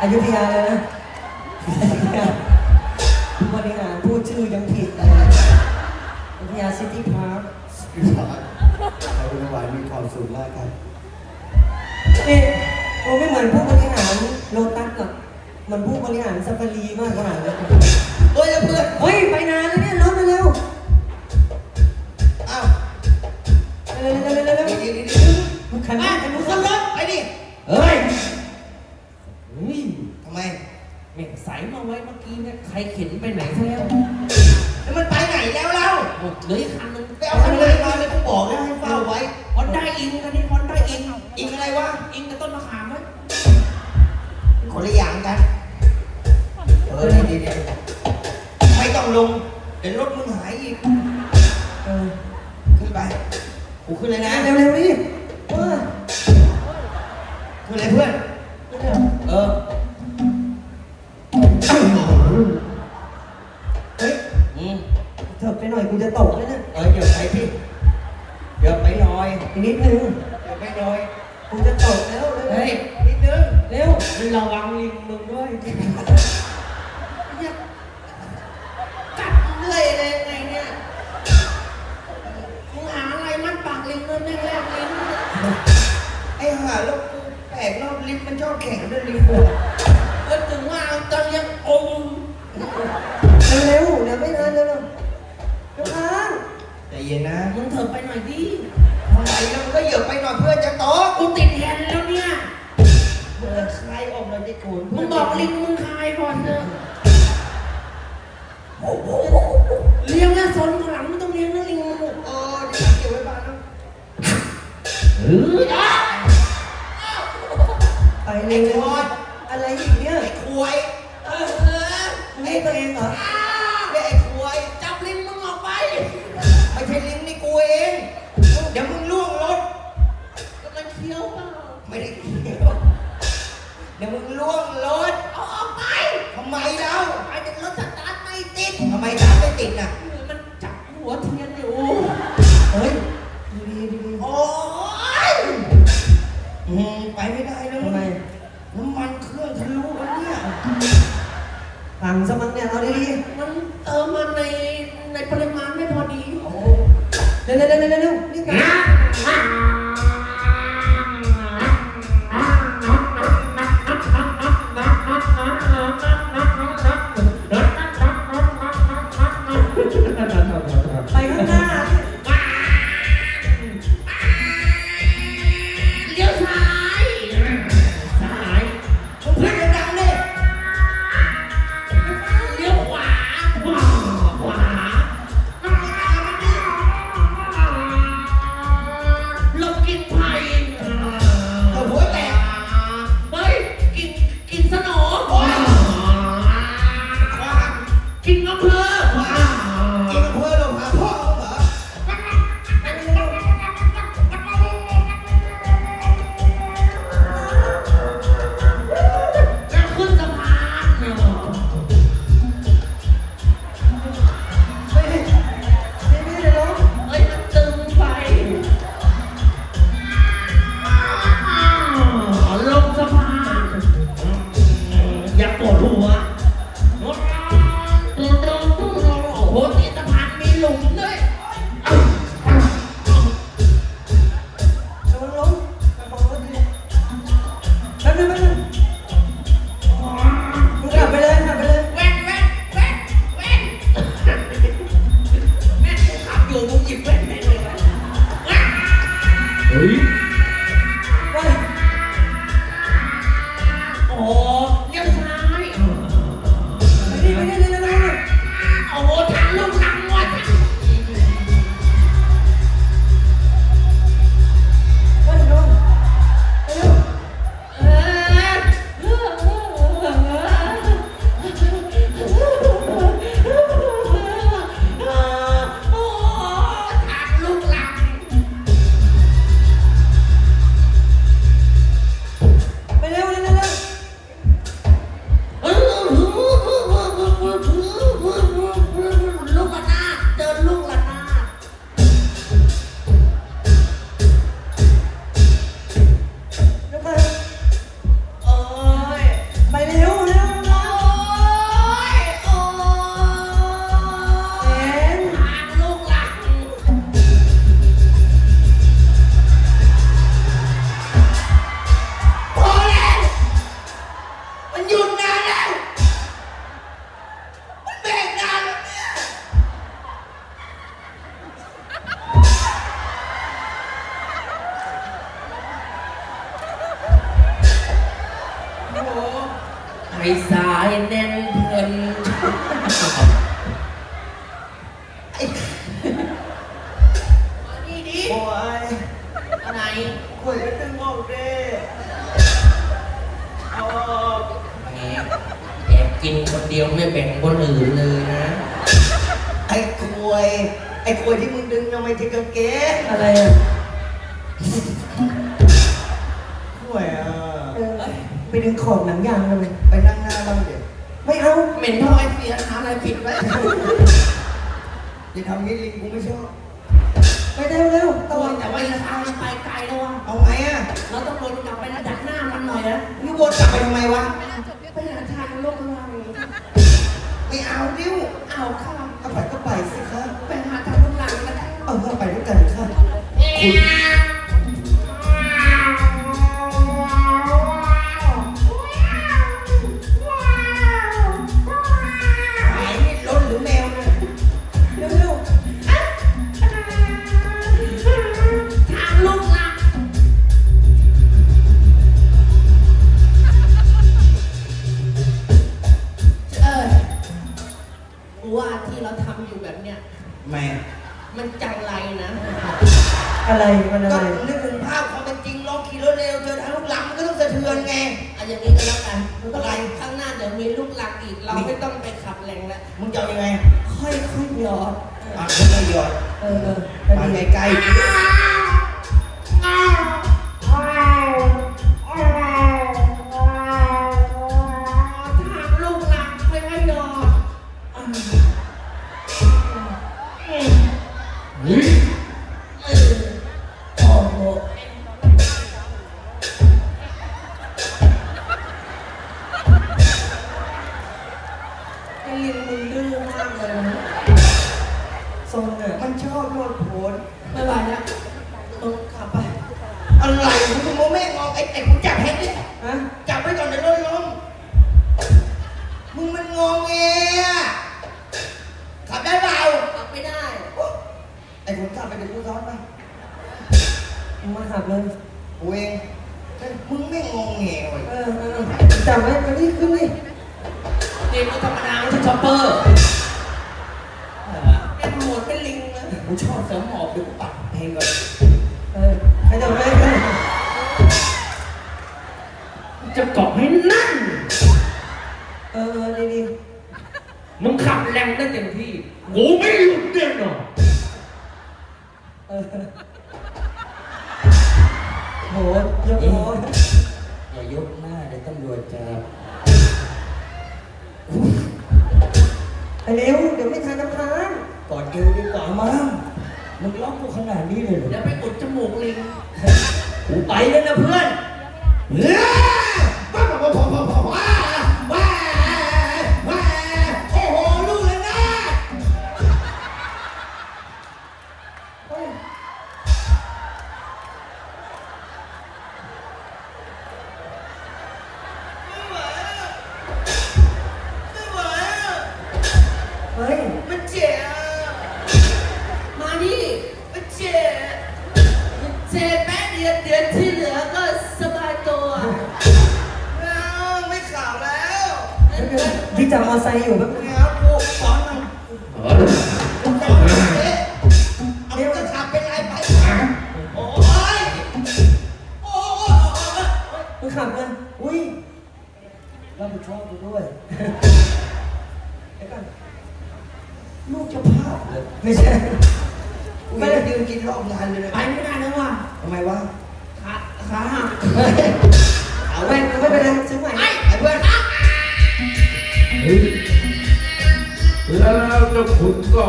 อยุธยาเลยนะผู้บริหารพูดชื่อยังผิดเลยอยุธยาซิตี้พาร์คพี่สาวขอคุณถวายมีความสุขมากครับนี่กูไม่เหมือนผู้บริหารโลตัสหรอกเหมือนผู้บริหารซัฟฟารีมากกว่าเลย เล่าหมดเหลยคันนึงไปเอาคันไหนมาเลยกูบอกแล้วให้เฝ้าไว้ฮอนด้าอิงกันนี่ฮอนด้าอิงอีกอะไรวะอิงกับต้นมะขามไหมคนละอย่างกัน เออดีดีดีไม่ต้องลง เดี๋ยวรถมึงหายอีก เออ ขึ้นไปกูขึ้นเลยนะ เร็วเร็วดิเออขึ้นเลยเพื่อน ฮ้ยนิดนึงเร็วระวังลิงมึงด้วยกัดเรื่อยเลยไงเนี่ยมึงหาอะไรมันปากลิงเลยแม่งแลบลิ้นไอ้ห่าแล้วกูแปลกรอบลิ้นมันชอบแข่งด้วยลิ้นกูก็ถึงว่าจะยังอมเร็วเร็วเดี๋ยวไม่นานเร็วเร็วเร็วค้างใจเย็นนะมึงเถอะไปหน่อยดิทำไมแล้วมึงก็เหยียบไปหน่อยเพื่อนจะโต๊ะกูติด งแล้วซนข้างหลังไม่ต้องเลี้ยงนะลิงมึงเออเดี๋ยวเก็บไว้บ้านนะเฮ้ยอะไปเร็วเร็วอะไรอีกเนี่ยไอ้ควายเออเออมึงนี่ตัวเองเหรอ ไปไม่ได้แล้วทำไมน้ำมันเครื่องทะลุแล้วเนี่ยพังซะมั้งเนี่ยเอาดีดีมันเติมมาในในปริมาณไม่พอายแน่นเพลินนี่ดิโอ้ยอะไรคุยกันตึงมองเด้เอาแหมแอบกินคนเดียวไม่แบ่งคนอื่นเลยนะ ไอ้ควยไอ้ควยที่มึงดึงทำไมถึงกางเกงอะไรอะควยอะเออไปดึงขอบหนังยางทำไมไปนั่งหน้าบ้างเดี๋ยว ไม่เอาเหม็นท่อไอเสียหาอะไรผิดไว้อย่าทำนี้ลิงกูไม่ชอบ ไปเร็วเร็วตะโอ้วัยนแต่ว่าอีกทางมันไปไกลแล้ววะเอาไงอะเราต้องวนกลับไปนะดักหน้ามันหน่อยนะ นี่วนกลับไปทำไมวะ เนี้ยแม่มันจังไรนะอะไรมันอะก็ไรนึกถึงภาพความเป็นจริงลองขี่รถเร็วเจอทางลูกหลังมันก็ต้องสะเทือนไงเอาอย่างนี้ก็แล้วกันอะไรข้างหน้าเดี๋ยวมีลูกหลักอีกเราไม่ต้องไปขับแรงแล้วมึงจะเอายังไง ค่อยๆหยอดอะคุณไม่หยอดเออเออมาไปดีไกลๆ อะไรมึงโมแม่งองไอ้ไอ้กูจับให้ดิฮะจับไว้ก่อนเดี๋ยวรถล้มมึงมันงองแงอะขับได้เปล่าขับไม่ได้ไอ้ผมขับไปเดี๋ยวกูซ้อนไปมึงมาขับเลยกูเองเฮ้ยมึงไม่งองแงเว้ยเออเออจับไว้มานี่ขึ้นนี่เด็กก็ธรรมดาไม่ใช่ช็อปเปอร์เป็นหมวดเป็นลิงนะกูชอบเสริมหมอบเดี๋ยวกูปัดเพลงก่อนเออให้จับไว้ จะเกาะให้นั่น เออเออดีดีมึงขับแรงได้เต็มที่ กูไม่หยุดเด่นหรอกเออโหยกโหอย่ายกหน้าเดี๋ยวตำรวจจับไปเร็วเดี๋ยวไม่ทันน้ำค้างกอดเอวดีกว่ามั้งมึงล็อกกูขนาดนี้เลยเหรอเดี๋ยวไปอุดจมูกลิง กูไปแล้วนะเพื่อน จับมอไซค์อยู่แป๊บนึงไม่เอากูสอนมันกูสอนมันเอ๊ะเอามึงจะขับเป็นไรไปโอ้ยโอ้ยมึงขับเลยอุ้ยรับผิดชอบกูด้วยเดี๋ยวก่อนลูกเจ้าภาพเลยไม่ใช่กูไม่ได้ยืนกินรอบงานเลยนะไปไม่ได้แล้วว่ะทำไมวะขาขาหักเอาไม่ไว้ไม่เป็นไรซื้อใหม่ไอ้ไอ้เพื่อน แล้วเจ้าขุนก็